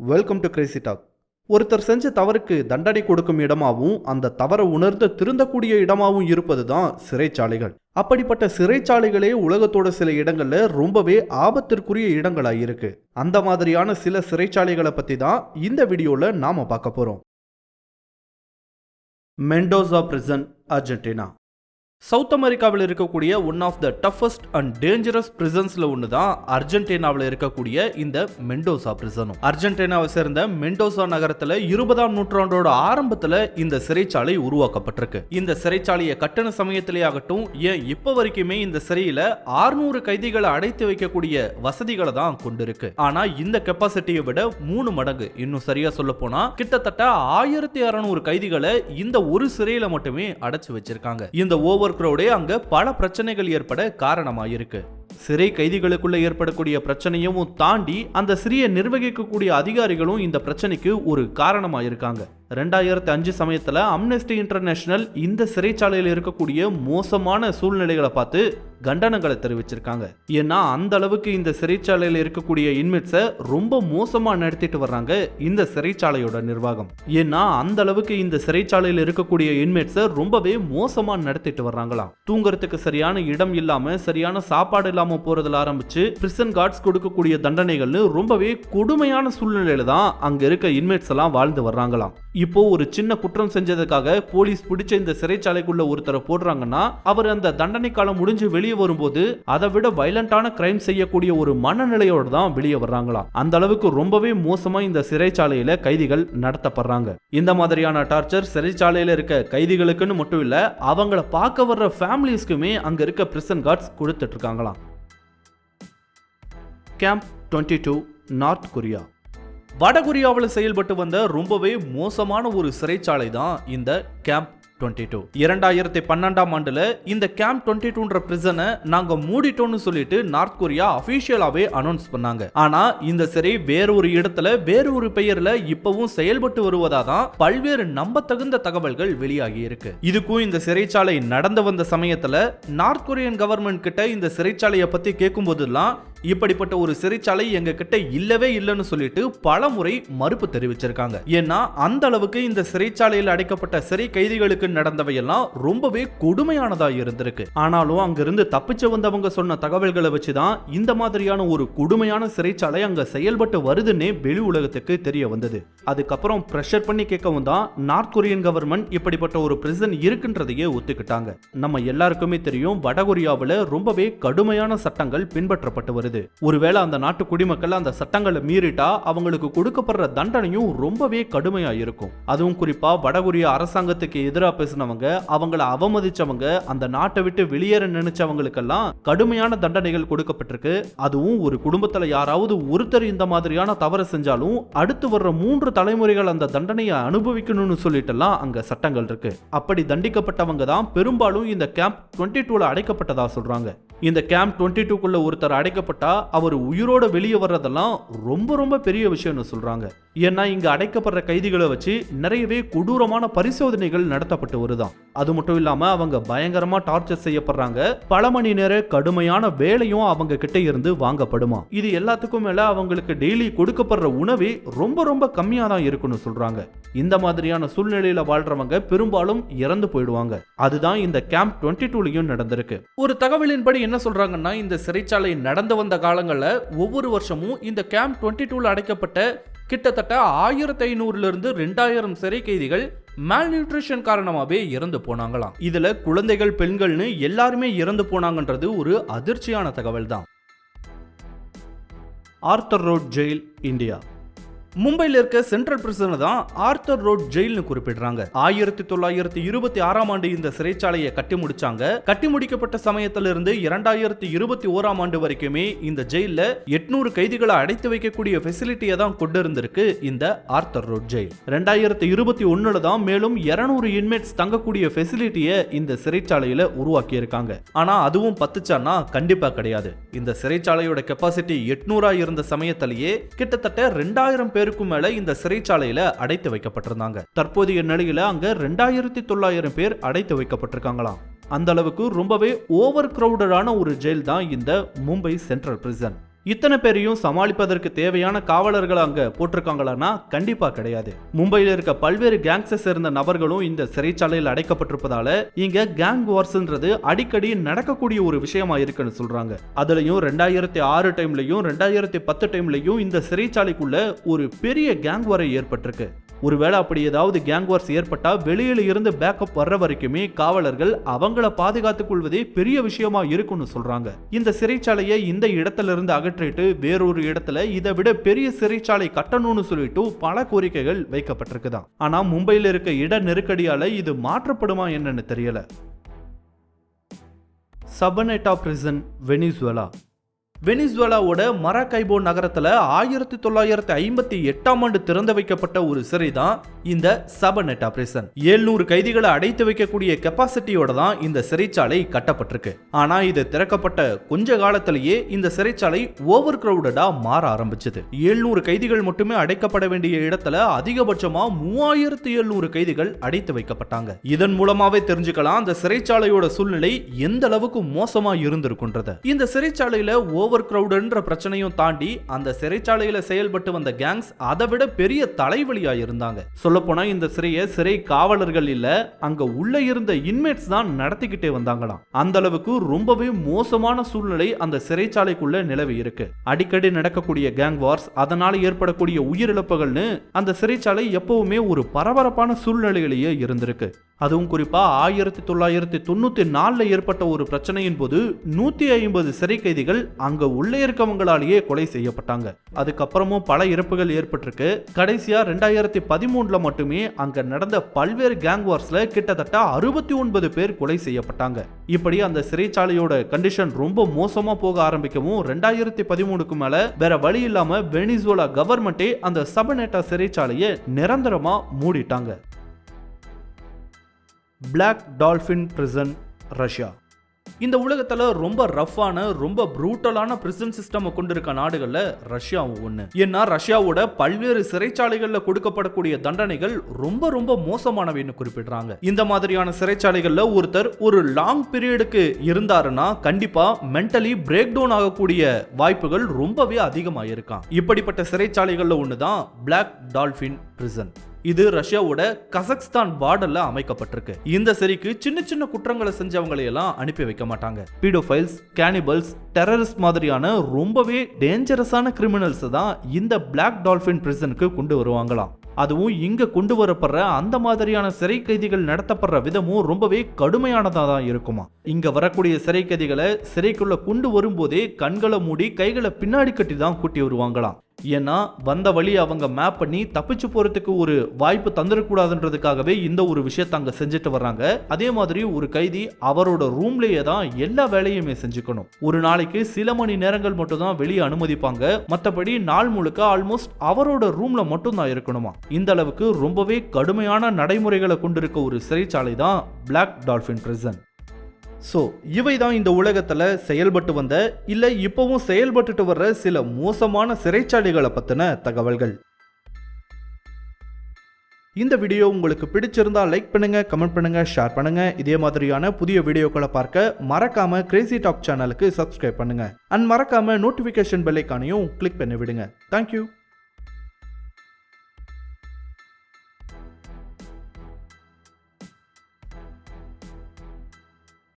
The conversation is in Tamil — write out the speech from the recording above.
வெல்கம் டு கிரேசி டாக் ஒருத்தர் செஞ்ச தவறுக்கு தண்டனை கொடுக்கும் இடமாவும் அந்த தவறை உணர்ந்து திருந்தக்கூடிய இடமாவும் இருப்பது தான் சிறைச்சாலைகள். அப்படிப்பட்ட சிறைச்சாலைகளே உலகத்தோட சில இடங்கள்ல ரொம்பவே ஆபத்திற்குரிய இடங்களாக இருக்கு. அந்த மாதிரியான சில சிறைச்சாலைகளை பற்றி தான் இந்த வீடியோவில் நாம் பார்க்க போகிறோம் மெண்டோசா பிரிசன் அர்ஜென்டினா சவுத் அமெரிக்காவில் இருக்கக்கூடிய one of the toughest and dangerous பிரிசன்ஸ்ல ஒன்று தான் அர்ஜென்டினாவில் இருக்கக்கூடிய இந்த மெண்டோசா பிரிசனும் அர்ஜென்டினாவை சேர்ந்த மெண்டோசா நகரத்தில் இருபதாம் நூற்றாண்டோட ஆரம்பத்தில் இந்த சிறைச்சாலை உருவாக்கப்பட்டிருக்கு. இந்த சிறைச்சாலையை கட்டண சமயத்திலே ஆகட்டும் ஏன் இப்போ வரைக்குமே இந்த சிறையில் ஆறுநூறு கைதிகளை அடைத்து வைக்கக்கூடிய வசதிகளை தான் கொண்டிருக்கு. ஆனால் இந்த கெப்பாசிட்டியை விட மூணு மடங்கு. இன்னும் சரியாக சொல்ல போனால் கிட்டத்தட்ட ஆயிரத்தி அறுநூறு கைதிகளை இந்த ஒரு சிறையில் மட்டுமே அடைச்சு வச்சிருக்காங்க. இந்த ஓவர் கிரௌடே அங்க பல பிரச்சனைகள் ஏற்பட காரணமாயிருக்கு. சிறை கைதிகளுக்குள்ள ஏற்படக்கூடிய பிரச்சனையும் தாண்டி அந்த சிறையை நிர்வகிக்கக்கூடிய அதிகாரிகளும் இந்த பிரச்சனைக்கு ஒரு காரணமாயிருக்காங்க. ரெண்டாயிரத்தி அஞ்சு சமயத்தில் அம்னெஸ்டி இன்டர்நேஷனல் இந்த சிறைச்சாலையில் இருக்கக்கூடிய மோசமான சூழ்நிலைகளை பார்த்து கண்டனங்களை தெரிவிச்சிருக்காங்க. ஏன்னா அந்த அளவுக்கு இந்த சிறைச்சாலையில் இருக்கக்கூடிய இன்மேட்ஸை ரொம்ப மோசமாக நடத்திட்டு வர்றாங்க இந்த சிறைச்சாலையோட நிர்வாகம். ஏன்னா அந்த அளவுக்கு இந்த சிறைச்சாலையில் இருக்கக்கூடிய இன்மேட்ஸை ரொம்பவே மோசமாக நடத்திட்டு வர்றாங்களாம். தூங்குறதுக்கு சரியான இடம் இல்லாமல் சரியான சாப்பாடு இல்லாமல் போறதுல ஆரம்பிச்சு பிரிசன் கார்ட்ஸ் கொடுக்கக்கூடிய தண்டனைகள்னு ரொம்பவே கொடுமையான சூழ்நிலையில தான் அங்க இருக்க இன்மேட்ஸ் எல்லாம் வாழ்ந்து வர்றாங்களாம். இப்போ ஒரு சின்ன குற்றம் செஞ்சதுக்காக போலீஸ் பிடிச்ச இந்த சிறைச்சாலைக்குள்ள ஒருத்தரை போடுறாங்கன்னா அவர் அந்த தண்டனை காலம் முடிஞ்சு வெளியே வரும்போது அதை விட வயலண்டான கிரைம் செய்யக்கூடிய ஒரு மனநிலையோடு தான் வெளியே வர்றாங்களாம். அந்த அளவுக்கு ரொம்பவே மோசமா இந்த சிறைச்சாலையில கைதிகள் நடத்தப்படுறாங்க. இந்த மாதிரியான டார்ச்சர் சிறைச்சாலையில இருக்க கைதிகளுக்குன்னு மட்டும் இல்ல அவங்கள பார்க்க வர்ற ஃபேமிலிஸ்க்குமே அங்க இருக்க பிரிசன் கார்ட்ஸ் கொடுத்துட்டு இருக்காங்களாம். Camp twenty two North Korea வடகொரியாவில் செயல்பட்டு வந்த ரொம்பவே மோசமான ஒரு சிறைச்சாலை தான் இந்த கேம்ப் டுவெண்ட்டி டூ இரண்டாயிரத்தி பன்னெண்டாம் ஆண்டுல இந்த கேம்ப் டுவெண்ட்டி டூன்ற பிரிசனை நாங்க மூடிட்டோம்னு சொல்லிட்டு நார்த் கொரியா அபிஷியலாவே அனௌன்ஸ் பண்ணாங்க. ஆனா இந்த சிறை வேற ஒரு இடத்துல வேற ஒரு பெயர்ல இப்பவும் செயல்பட்டு வருவதா தான் பல்வேறு நம்பத்தகுந்த தகவல்கள் வெளியாகி இருக்கு. இதுக்கும் இந்த சிறைச்சாலை நடந்து வந்த சமயத்துல நார்த் கொரியன் கவர்மெண்ட் கிட்ட இந்த சிறைச்சாலையை பத்தி கேட்கும் போதெல்லாம் இப்படிப்பட்ட ஒரு சிறைச்சாலை எங்க கிட்ட இல்லவே இல்லைன்னு சொல்லிட்டு பல முறை மறுப்பு தெரிவிச்சிருக்காங்க. ஏன்னா அந்த அளவுக்கு இந்த சிறைச்சாலையில் அடைக்கப்பட்ட சிறை கைதிகளுக்கு நடந்தவையெல்லாம் ரொம்பவே கொடுமையானதா இருந்திருக்கு. ஆனாலும் அங்கிருந்து தப்பிச்சு வந்தவங்க சொன்ன தகவல்களை வச்சுதான் இந்த மாதிரியான ஒரு கொடுமையான சிறைச்சாலை அங்க செயல்பட்டு வருதுன்னே வெளி உலகத்துக்கு தெரிய வந்தது. அதுக்கப்புறம் ப்ரெஷர் பண்ணி கேட்கவும் தான் நார்த் கொரியன் கவர்மெண்ட் இப்படிப்பட்ட ஒரு பிரிசன் இருக்குன்றதையே ஒத்துக்கிட்டாங்க. நம்ம எல்லாருக்குமே தெரியும் வடகொரியாவில் ரொம்பவே கடுமையான சட்டங்கள் பின்பற்றப்பட்டு வருது. ஒருவேளை அந்த நாட்டு குடிமக்கள் அந்த சட்டங்களை மீறிட்டா அவங்களுக்கு கொடுக்கப்படுற தண்டனையும் ரொம்பவே கடுமையா இருக்கும். அதுவும் குறிப்பா வடகொரிய அரசாங்கத்துக்கு எதிராக பேசினவங்க அவங்கள அவமதிச்சவங்க அந்த நாட்டை விட்டு வெளியேற நினைச்சவங்களுக்கெல்லாம் கடுமையான தண்டனைகள் கொடுக்கப்பட்டிருக்கு. அதுவும் ஒரு குடும்பத்துல யாராவது ஒருத்தர் இந்த மாதிரியான தவறு செஞ்சாலும் அடுத்து வர்ற மூன்று தலைமுறைகள் அந்த தண்டனையை அனுபவிக்கணும்னு சொல்லிட்டுலாம் அங்க சட்டங்கள் இருக்கு. அப்படி தண்டிக்கப்பட்டவங்க தான் பெரும்பாலும் இந்த கேம்ப் டுவெண்ட்டி டூல அடைக்கப்பட்டதா சொல்றாங்க. இந்த கேம்ப் டுவெண்ட்டி டூக்குள்ள ஒருத்தர் அடைக்கப்பட்டா அவர் உயிரோட வெளியே வர்றதெல்லாம் ரொம்ப ரொம்ப பெரிய விஷயம்னு சொல்றாங்க. ஏன்னா இங்க அடைக்கப்படுற கைதிகளை வச்சு நிறையவே கொடூரமான பரிசோதனைகள் நடத்தப்பட்டு வருதான் அது மட்டும் இல்லாம அவங்க பயங்கரமா டார்ச்சர் செய்யப்படுறாங்க. பல மணி நேர கடுமையான வேலையும் அவங்க கிட்ட இருந்து வாங்கப்படுமா. இது எல்லாத்துக்கும் மேல அவங்களுக்கு டெய்லி கொடுக்கப்படுற உணவே ரொம்ப ரொம்ப கம்மியா தான் இருக்குன்னு சொல்றாங்க. இந்த மாதிரியான சூழ்நிலையில வாழ்றவங்க பெரும்பாலும் இறந்து போயிடுவாங்க. அதுதான் இந்த கேம்ப் டுவெண்ட்டி டூலையும் நடந்திருக்கு. ஒரு தகவலின்படி என்ன சொல்றாங்கன்னா இந்த சிறைச்சாலை நடந்து வந்த காலங்களில் ஒவ்வொரு வருஷமும் இந்த கேம்ப் டுவெண்ட்டி டூவில் அடைக்கப்பட்ட கிட்டத்தட்ட ஆயிரத்தி ஐநூறுல இருந்து ரெண்டாயிரம் சிறை கைதிகள் மேல் நியூட்ரிஷன் காரணமாகவே இறந்து போனாங்களாம். இதுல குழந்தைகள் பெண்கள்னு எல்லாருமே இறந்து போனாங்கன்றது ஒரு அதிர்ச்சியான தகவல் தான் ஆர்த்தர் ரோட் ஜெயில் இந்தியா. மும்பையில் இருக்க சென்ட்ரல் பிரிசனை தான் ஆர்த்தர் ரோட் ஜெயில்னு குறிப்பிடுறாங்க. ஆயிரத்தி தொள்ளாயிரத்தி இருபத்தி ஆறாம் ஆண்டு இந்த சிறைச்சாலையை கட்டி முடிச்சாங்க. கட்டி முடிக்கப்பட்ட சமயத்திலிருந்து இரண்டாயிரத்தி இருபத்தி ஓராம் ஆண்டு வரைக்குமே இந்த ஜெயில எட்நூறு கைதிகளை அடைத்து வைக்கக்கூடிய ஃபெசிலிட்டியை தான் கொண்டு இருந்திருக்கு இந்த ஆர்த்தர் ரோட் ஜெயில். ரெண்டாயிரத்தி இருபத்தி ஒண்ணுல தான் மேலும் இருநூறு இன்மேட்ஸ் தங்கக்கூடிய ஃபெசிலிட்டியை இந்த சிறைச்சாலையில உருவாக்கி இருக்காங்க ஆனா அதுவும் பத்துச்சானா கண்டிப்பா கிடையாது. இந்த சிறைச்சாலையோட கெப்பாசிட்டி எட்நூறா இருந்த சமயத்திலேயே கிட்டத்தட்ட ரெண்டாயிரம் பேருக்கும் மேல இந்த சிறைச்சாலையில அடைத்து வைக்கப்பட்டிருந்தாங்க. தற்போதைய நிலையில அங்க ரெண்டாயிரத்தி தொள்ளாயிரம் பேர் அடைத்து வைக்கப்பட்டிருக்காங்களாம். அந்த அளவுக்கு ரொம்பவே ஓவர் கிரௌடடான ஒரு ஜெயில் தான் இந்த மும்பை சென்ட்ரல் பிரிசன் இத்தனை பேரையும் சமாளிப்பதற்கு தேவையான காவலர்கள் அங்க போட்டிருக்காங்களான்னா கண்டிப்பா கிடையாது. மும்பையில் இருக்க பல்வேறு கேங்ஸை சேர்ந்த நபர்களும் இந்த சிறைச்சாலையில் அடைக்கப்பட்டிருப்பதால இங்க கேங் வார்ஸ்ன்றது அடிக்கடி நடக்கக்கூடிய ஒரு விஷயமா இருக்குன்னு சொல்றாங்க. அதுலயும் ரெண்டாயிரத்தி ஆறு டைம்லயும் ரெண்டாயிரத்தி பத்து டைம்லயும் இந்த சிறைச்சாலைக்குள்ள ஒரு பெரிய கேங் வரை ஏற்பட்டிருக்கு. ஒருவேளை அப்படி ஏதாவது கேங் வார்ஸ் ஏற்பட்டால் வெளியில இருந்து பேக்கப் வர்ற வரைக்குமே காவலர்கள் அவங்கள பாதுகாத்துக் கொள்வதே பெரிய விஷயமா இருக்கும்னு சொல்றாங்க. இந்த சிறைச்சாலையை இந்த இடத்துல இருந்து அகற்றிட்டு வேறொரு இடத்துல இதை விட பெரிய சிறைச்சாலை கட்டணும்னு சொல்லிட்டு பல கோரிக்கைகள் வைக்கப்பட்டிருக்குதான். ஆனா மும்பையில் இருக்க இட நெருக்கடியால இது மாற்றப்படுமா என்னன்னு தெரியல. சபனேட்டா பிரிசன் வெனிசுவலா வெனிசுவேலாவோட மரகைபோ நகரத்தில் ஆயிரத்தி தொள்ளாயிரத்தி ஐம்பத்தி எட்டாம் ஆண்டு திறந்து வைக்கப்பட்ட ஒரு சிறை தான் இந்த சபனெட்டா பிரிசன் எழுநூறு கைதிகளை அடைத்து வைக்கக்கூடிய கெப்பாசிட்டியோட தான் இந்த சிறைச்சாலை கட்டப்பட்டிருக்கு. ஆனா இது திறக்கப்பட்ட கொஞ்ச காலத்திலேயே இந்த சிறைச்சாலை ஓவர் கிரௌடடா மாற ஆரம்பிச்சது. எழுநூறு கைதிகள் மட்டுமே அடைக்கப்பட வேண்டிய இடத்துல அதிகபட்சமா மூவாயிரத்தி எழுநூறு கைதிகள் அடைத்து வைக்கப்பட்டாங்க. இதன் மூலமாவே தெரிஞ்சுக்கலாம் அந்த சிறைச்சாலையோட சூழ்நிலை எந்த அளவுக்கு மோசமா இருந்திருக்குன்றத. இந்த சிறைச்சாலையில ஓவர் கிரௌடுன்ற பிரச்சனையும் தாண்டி அந்த சிறைச்சாலையில செயல்பட்டு வந்த கேங்ஸ் அதை விட பெரிய தலைவலியா இருந்தாங்க சொல்லப்போனா இந்த சிறையை சிறை காவலர்கள் இல்ல அங்க உள்ள இருந்த இன்மேட்ஸ் தான் நடத்திக்கிட்டே வந்தாங்களாம். அந்த அளவுக்கு ரொம்பவே மோசமான சூழ்நிலை அந்த சிறைச்சாலைக்குள்ள நிலவி இருக்கு. அடிக்கடி நடக்கக்கூடிய கேங் வார்ஸ் அதனால ஏற்படக்கூடிய உயிரிழப்புகள்னு அந்த சிறைச்சாலை எப்பவுமே ஒரு பரபரப்பான சூழ்நிலையிலேயே இருந்திருக்கு. அதுவும் குறிப்பா ஆயிரத்தி தொள்ளாயிரத்தி தொண்ணூத்தி நாலுல ஏற்பட்ட ஒரு பிரச்சனையின் போது நூத்தி ஐம்பது சிறை கைதிகள் அங்க உள்ளே இருக்கவங்களாலேயே கொலை செய்யப்பட்டாங்க. அதுக்கப்புறமும் பல இறப்புகள் ஏற்பட்டிருக்கு. கடைசியா ரெண்டாயிரத்தி பதிமூணுல மட்டுமே அங்க நடந்த பல்வேறு கேங் வார்ஸ்ல கிட்டத்தட்ட அறுபத்தி ஒன்பது பேர் கொலை செய்யப்பட்டாங்க. இப்படி அந்த சிறைச்சாலையோட கண்டிஷன் ரொம்ப மோசமா போக ஆரம்பிக்கவும் ரெண்டாயிரத்தி பதிமூணுக்கு மேல வேற வழி இல்லாம வெனிசுவலா கவர்மெண்டே அந்த சபநேட்டா சிறைச்சாலையை நிரந்தரமா மூடிட்டாங்க. பிளாக் டால்ஃபின் பிரிசன் ரஷ்யா இந்த உலகத்துல ரொம்ப ரஃப்பான ரொம்ப ப்ரூட்டலான பிரிசன் சிஸ்டம் கொண்டிருக்க நாடுகள்ல ரஷ்யாவும் ஒண்ணு. ஏன்னா ரஷ்யாவோட பல்வேறு சிறைச்சாலைகள்ல கொடுக்கப்படக்கூடிய தண்டனைகள் ரொம்ப ரொம்ப மோசமானவைன்னு குறிப்பிடுறாங்க. இந்த மாதிரியான சிறைச்சாலைகள்ல ஒருத்தர் ஒரு லாங் பீரியடுக்கு இருந்தாருன்னா கண்டிப்பா மென்டலி பிரேக் டவுன் ஆகக்கூடிய வாய்ப்புகள் ரொம்பவே அதிகமாக இருக்கான் இப்படிப்பட்ட சிறைச்சாலைகள்ல ஒண்ணுதான் பிளாக் டால்ஃபின் பிரிசன் இது ரஷ்யாவோட கசக்ஸ்தான் பார்டர்ல அமைக்கப்பட்டிருக்கு. இந்த சிறைக்கு சின்ன சின்ன குற்றங்களை செஞ்சவங்களை எல்லாம் அனுப்பி வைக்க மாட்டாங்க. பீடோஃபைல்ஸ் கேனிபல்ஸ் டெரரிஸ்ட் மாதிரியான ரொம்பவே டேஞ்சரஸான கிரிமினல்ஸ் தான் இந்த பிளாக் டால்ஃபின் பிரிசனுக்கு கொண்டு வருவாங்களாம். அதுவும் இங்க கொண்டு வரப்படுற அந்த மாதிரியான சிறை கைதிகள் நடத்தப்படுற விதமும் ரொம்பவே கடுமையானதா தான் இருக்குமா. இங்க வரக்கூடிய சிறை கைதிகளை சிறைக்குள்ள கொண்டு வரும்போதே கண்களை மூடி கைகளை பின்னாடி கட்டி தான் கூட்டி வருவாங்களாம். ஏன்னா வந்த வழி அவங்க மேப் பண்ணி தப்பிச்சு போகிறதுக்கு ஒரு வாய்ப்பு தந்துடக்கூடாதுன்றதுக்காகவே இந்த ஒரு விஷயத்தை அங்கே செஞ்சுட்டு வர்றாங்க. அதே மாதிரி ஒரு கைதி அவரோட ரூம்லேயே தான் எல்லா வேலையுமே செஞ்சுக்கணும். ஒரு நாளைக்கு சில மணி நேரங்கள் மட்டும் தான் வெளியே அனுமதிப்பாங்க. மற்றபடி நாள் முழுக்க ஆல்மோஸ்ட் அவரோட ரூம்ல மட்டும் தான் இருக்கணுமா? இந்த அளவுக்கு ரொம்பவே கடுமையான நடைமுறைகளை கொண்டிருக்க ஒரு சிறைச்சாலை தான் பிளாக் டால்ஃபின் பிரிசன் ஸோ இவை தான் இந்த உலகத்தில் செயல்பட்டு வந்த இல்லை இப்போவும் செயல்பட்டுட்டு வர்ற சில மோசமான சிறைச்சாலைகளை பற்றின தகவல்கள். இந்த வீடியோ உங்களுக்கு பிடிச்சிருந்தா லைக் பண்ணுங்க கமெண்ட் பண்ணுங்க ஷேர் பண்ணுங்க. இதே மாதிரியான புதிய வீடியோக்களை பார்க்க மறக்காம கிரேசி டாக் சேனலுக்கு சப்ஸ்கிரைப் பண்ணுங்க. அண்ட் மறக்காம நோட்டிஃபிகேஷன் பெல்லைக்கானையும் கிளிக் பண்ணி விடுங்க தேங்க்யூ